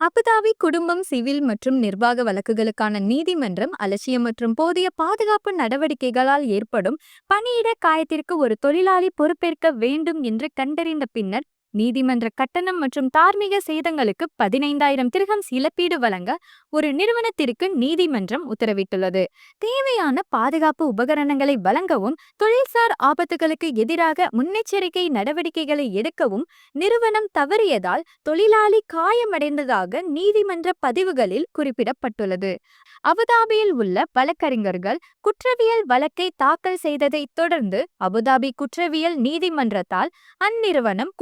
Abu Dhabi குடும்பம் civil மற்றும் நிர்வாக வழக்குகளுக்கான நீதிமன்றம் அலட்சியம் மற்றும் போதிய பாதுகாப்பு நடவடிக்கைகளால் ஏற்படும் பணியிட காயத்திற்கு ஒரு தொழிலாளி பொறுப்பேற்க வேண்டும் என்று கண்டறிந்த பின்னர் நீதிமன்ற கட்டணம் மற்றும் தார்மீக சேதங்களுக்கு பதினைந்தாயிரம் திருகம் இழப்பீடு வழங்க ஒரு நிறுவனத்திற்கு நீதிமன்றம் உத்தரவிட்டுள்ளது. தேவையான பாதுகாப்பு உபகரணங்களை வழங்கவும் தொழில்சார் ஆபத்துகளுக்கு எதிராக முன்னெச்சரிக்கை நடவடிக்கைகளை எடுக்கவும் நிறுவனம் தவறியதால் தொழிலாளி காயமடைந்ததாக நீதிமன்ற பதிவுகளில் குறிப்பிடப்பட்டுள்ளது. அபுதாபியில் உள்ள வழக்கறிஞர்கள் குற்றவியல் வழக்கை தாக்கல் செய்ததைத் தொடர்ந்து அபுதாபி குற்றவியல் நீதிமன்றத்தால் அந்நிறுவனம்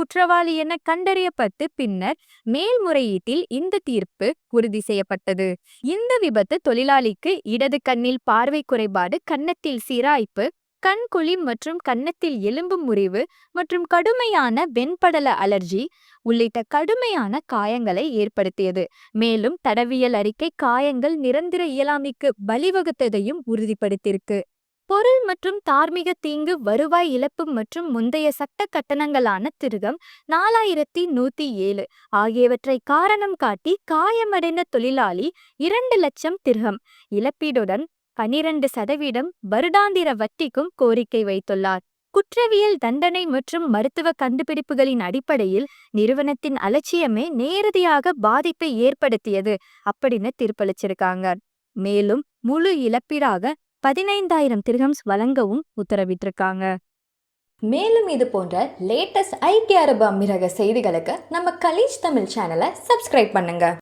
குற்றவாளி என கண்டறியப்பட்டு பின்னர் மேல்முறையீட்டில் இந்த தீர்ப்பு உறுதி செய்யப்பட்டது. இந்த விபத்து தொழிலாளிக்கு இடது கண்ணில் பார்வை குறைபாடு கன்னத்தில் சிராய்ப்பு கண்குழி மற்றும் கன்னத்தில் எலும்பு முறிவு மற்றும் கடுமையான வெண்படல அலர்ஜி உள்ளிட்ட கடுமையான காயங்களை ஏற்படுத்தியது. மேலும் தடவியல் அறிக்கை காயங்கள் நிரந்தர இயலாமைக்கு வழிவகுத்ததையும் உறுதிப்படுத்தியிருக்கு. பொருள் மற்றும் தார்மீக தீங்கு வருவாய் இழப்பு மற்றும் முந்தைய சட்ட கட்டணங்களான திருகம் நாலாயிரத்தி நூத்தி ஏழு ஆகியவற்றை காரணம் காட்டி காயமடைந்த தொழிலாளி இரண்டு லட்சம் திருகம். இழப்பீடுடன் பனிரெண்டு சதவீதம் வருடாந்திர வட்டிக்கும் கோரிக்கை வைத்துள்ளார். குற்றவியல் தண்டனை மற்றும் மருத்துவ கண்டுபிடிப்புகளின் அடிப்படையில் நிறுவனத்தின் அலட்சியமே நேரடியாக பாதிப்பை ஏற்படுத்தியது அப்படின்னு தீர்ப்பளிச்சிருக்காங்க. மேலும் முழு இழப்பீடாக பதினைந்தாயிரம் திருகம்ஸ் வழங்கவும் உத்தரவிட்டிருக்காங்க. மேலும் இது போன்ற லேட்டஸ்ட் ஐக்கிய அரபு அமீரக செய்திகளுக்கு நம்ம கலீஜ் தமிழ் சேனலை சப்ஸ்கிரைப் பண்ணுங்க.